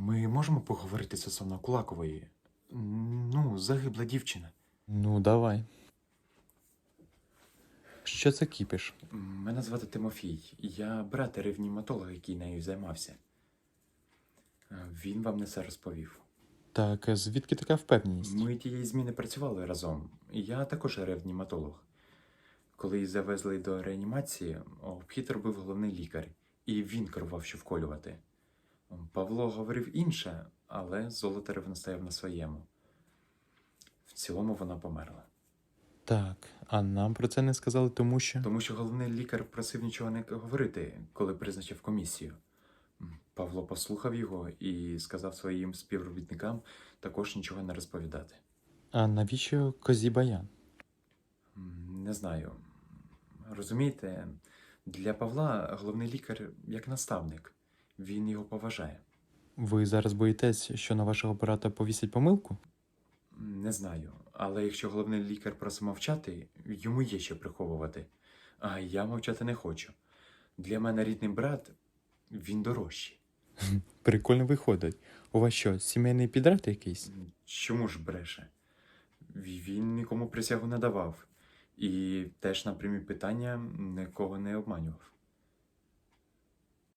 Ми можемо поговорити стосовно Кулакової? Ну, загибла дівчина. Ну, давай. Що це кіпіш? Мене звати Тимофій. Я брат ревніматолога, який нею займався. Е, Він вам не все розповів. Так, звідки така впевненість? Ми тієї зміни працювали разом. Я також ревніматолог. Коли її завезли до реанімації, обхід робив головний лікар, і він керував, що вколювати. Павло говорив інше, але Золотарев настояв на своєму. В цілому вона померла. Так, а нам про це не сказали, тому що. Тому що головний лікар просив нічого не говорити, коли призначив комісію. Павло послухав його і сказав своїм співробітникам також нічого не розповідати. А навіщо козі баян? Не знаю. Розумієте, для Павла головний лікар як наставник. Він його поважає. Ви зараз боїтесь, що на вашого брата повісять помилку? Не знаю. Але якщо головний лікар просить мовчати, йому є що приховувати. А я мовчати не хочу. Для мене рідний брат він дорожчий. Прикольно виходить. У вас що, сімейний підряд якийсь? Чому ж бреше? Він нікому присягу не давав. І теж на прямі питання нікого не обманював.